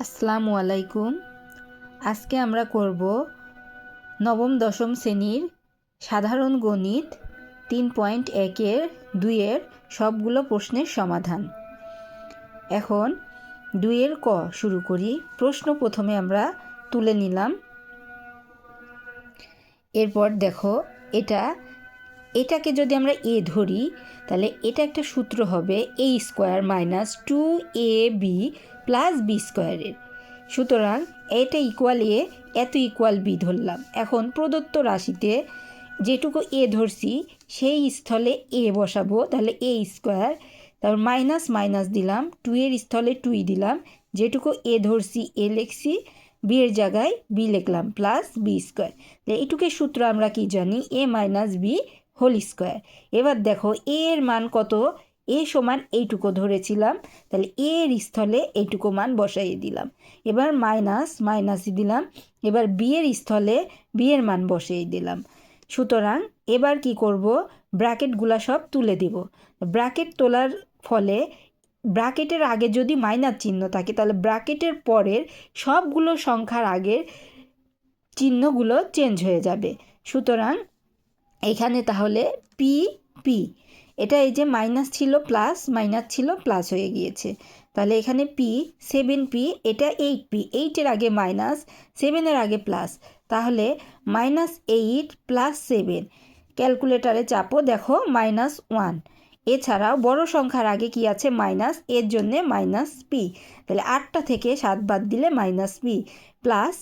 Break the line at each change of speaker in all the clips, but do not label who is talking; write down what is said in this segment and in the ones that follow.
আসসালামু আলাইকুম। আজকে আমরা করব নবম দশম শ্রেণির সাধারণ গণিত তিন পয়েন্ট একের দুইয়ের সবগুলো প্রশ্নের সমাধান। এখন দুইয়ের ক শুরু করি। প্রশ্ন প্রথমে আমরা তুলে নিলাম। এরপর দেখো, এটা এটাকে যদি আমরা এ ধরি, তাহলে এটা একটা সূত্র হবে A square minus two A B plus B স্কোয়ারের সুতরাং এটা ইকুয়াল এ এত ইকুয়াল বি ধরলাম। এখন প্রদত্ত রাশিতে যেটুকু এ ধরছি, সেই স্থলে এ বসাবো, তাহলে এ স্কোয়ার তারপর মাইনাস মাইনাস দিলাম টু এর স্থলে টুই দিলাম, যেটুকু এ ধরছি এ লিখছি বি এর জায়গায় বি লিখলাম প্লাস বি স্কোয়ার এইটুকের সূত্র আমরা কি জানি? A minus B whole square. এবার দেখো, এর মান কত? এ সমান এইটুকু ধরেছিলাম, তাহলে এর স্থলে এইটুকু মান বসাইয়ে দিলাম। এবার মাইনাস, মাইনাসই দিলাম, এবার বি এর স্থলে বি এর মান বসিয়ে দিলাম। সুতরাং এবার কি করব? ব্র্যাকেটগুলা সব তুলে দিব। ব্র্যাকেট তোলার ফলে ব্র্যাকেটের আগে যদি মাইনাস চিহ্ন থাকে, তাহলে ব্র্যাকেটের পরের সবগুলো সংখ্যার আগের চিহ্নগুলো চেঞ্জ হয়ে যাবে। সুতরাং এখানে তাহলে পি পি এটা এই যে মাইনাস ছিল প্লাস মাইনাস ছিল প্লাস হয়ে গিয়েছে। তাহলে এখানে পি সেভেন পি এটা এইট পি এইটের আগে মাইনাস সেভেনের আগে প্লাস তাহলে মাইনাস এইট প্লাস সেভেন ক্যালকুলেটারে চাপো, দেখো মাইনাস ওয়ান এছাড়াও বড় সংখ্যার আগে কি আছে? মাইনাস এর জন্যে মাইনাস পি তাহলে আটটা থেকে সাত বাদ দিলে minus P plus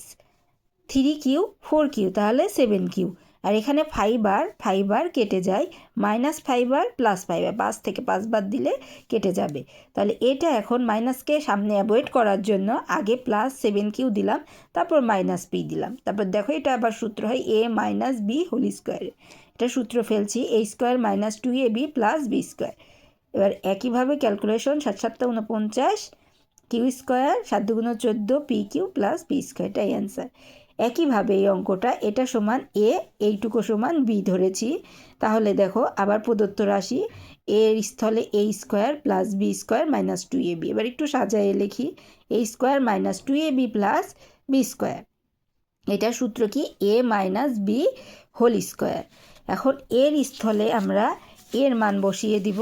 three Q four Q তাহলে সেভেন কিউ আর এখানে ফাইবার ফাইবার কেটে যায় মাইনাস ফাইবার প্লাস ফাইভ আর পাঁচ থেকে পাঁচ বাদ দিলে কেটে যাবে। তাহলে এটা এখন মাইনাসকে সামনে অ্যাভয়েড করার জন্য আগে প্লাস সেভেন কিউ দিলাম, তারপর মাইনাস পি দিলাম। তারপর দেখো এটা আবার সূত্র হয় এ মাইনাস বি হোল স্কোয়ারে এটা সূত্র ফেলছি A square minus two A B plus B square এবার একইভাবে ক্যালকুলেশন সাত সাতটা উনপঞ্চাশ কিউ স্কোয়ার সাত দুগুণ চোদ্দ P Q plus P square এটাই অ্যান্সার একইভাবে এই অঙ্কটা এটা সমান এ, এইটুকু সমান বি ধরেছি। তাহলে দেখো আবার প্রদত্ত রাশি এর স্থলে A square plus B square minus two A B. এবার একটু সাজায়ে লিখি। A square minus two A B plus B square. এটা সূত্র কি? A minus B whole square. এখন এর স্থলে আমরা এর মান বসিয়ে দিব।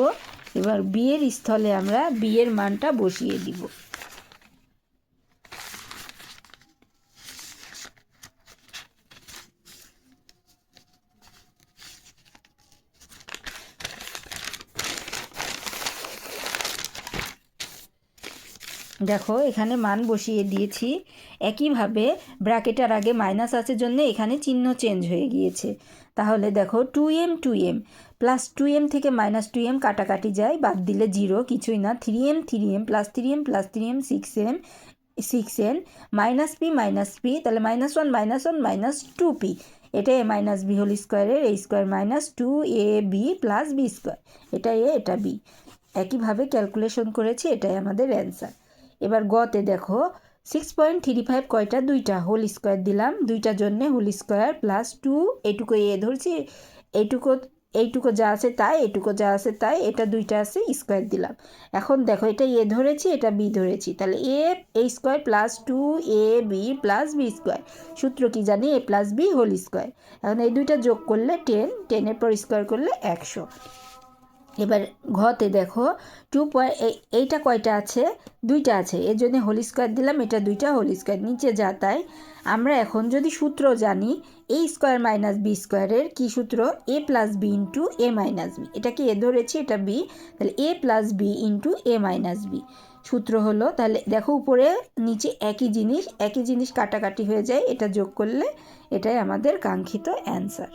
এবার বি এর স্থলে আমরা বি এর মানটা বসিয়ে দিব। দেখো, এখানে মান বসিয়ে দিয়েছি। একইভাবে ব্র্যাকেটার আগে মাইনাস আছে জন্য এখানে চিহ্ন চেঞ্জ হয়ে গিয়েছে। তাহলে দেখো, two M two M, plus two M থেকে মাইনাস টু এম কাটাকাটি যায়, বাদ দিলে জিরো, কিছুই না। Three M three M, plus three M, plus three M, six M, six N, minus P minus P, তাহলে minus one minus one, minus two P. এটা এ minus B whole স্কোয়ারের A square minus two A B plus B square. এটা এ, এটা B. একইভাবে calculation করেছি, এটাই আমাদের answer. এবার গতে দেখো সিক্স পয়েন্ট থ্রি ফাইভ কয়টা? দুইটা। হোল স্কোয়ার দিলাম। দুইটার জন্যে হোল স্কোয়ার প্লাস টু এটুকু এ ধরছি এইটুকু এইটুকু যা আছে তাই, এটুকু যা আছে তাই, এটা দুইটা আছে স্কোয়ার দিলাম। এখন দেখো, এটা এ ধরেছি, এটা বি ধরেছি। তাহলে A A square plus two A, B plus B square সূত্র কি জানি? A plus B whole square এখন এই দুইটা যোগ করলে টেন টেনের পর স্কোয়ার করলে একশো। এবার ঘতে দেখো টু পয়েন্ট এইটা কয়টা আছে? দুইটা আছে। এর জন্য হোল স্কোয়ার দিলাম, এটা দুইটা হোল স্কোয়ার নিচে যা তাই। আমরা এখন যদি সূত্র জানি এ স্কোয়ার মাইনাস বি স্কোয়ারের কী সূত্র? A plus B into A minus B এটাকে এ ধরেছি? এটা বি তাহলে A plus B into A minus B সূত্র হলো, তাহলে দেখো উপরে, নিচে একই জিনিস একই জিনিস কাটাকাটি হয়ে যায়, এটা যোগ করলে এটাই আমাদের কাঙ্ক্ষিত অ্যান্সার